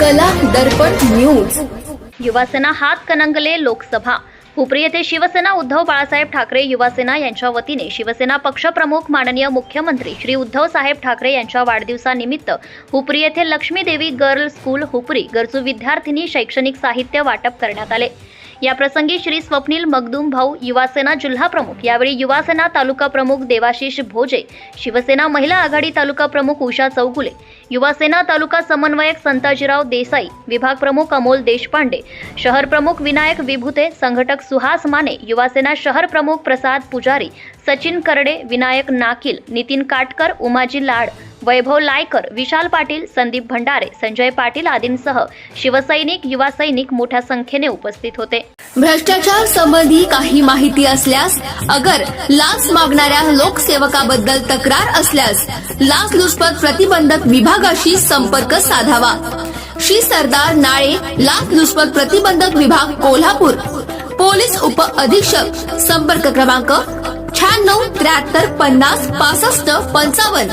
दर्पण news. Yuvasena हात कनंगले लोकसभा. हुपरी येथे शिवसेना उद्धव बाळासाहेब ठाकरे युवासेना यांच्या वतीने शिवसेना पक्षप्रमुख माननीय मुख्यमंत्री श्री उद्धव साहेब ठाकरे यांच्या वाढदिवसानिमित्त हुपरी येथे लक्ष्मीदेवी गर्ल स्कूल हुपरी गरजू विद्यार्थिनी शैक्षणिक साहित्य वाटप करण्यात आले. या प्रसंगी श्री स्वप्नील मगदूम भाऊ युवासेना जिल्हा प्रमुख यावेळी युवासेना तालुका प्रमुख देवाशिष भोजे शिवसेना महिला आघाडी तालुका प्रमुख उषा चौगुले युवासेना तालुका समन्वयक संताजीराव देसाई विभाग प्रमुख अमोल देशपांडे शहर प्रमुख विनायक विभूते संघटक सुहास माने युवासेना शहर प्रमुख प्रसाद पुजारी सचिन करडे विनायक नाकील नितीन काटकर उमाजी लाड वैभव लायकर विशाल पाटील संदीप भंडारे संजय पाटील आदींसह शिवसैनिक युवा सैनिक मोठ्या संख्येने उपस्थित होते. भ्रष्टाचार संबंधी काही माहिती असल्यास अगर लाच मागणाऱ्या लोकसेवकाबद्दल तक्रार असल्यास लाचलुचपत प्रतिबंधक विभागाशी संपर्क साधावा. श्री सरदार नाळे लाचलुचपत प्रतिबंधक विभाग कोल्हापूर. पोलीस उप अधीक्षक संपर्क क्रमांक शहाण्णव त्र्याहत्तर पन्नास पासष्ट पंचावन्न.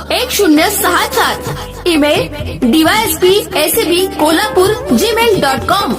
एक शून्य सहा सात. Email DYSP ACB Kolhapur Gmail dot com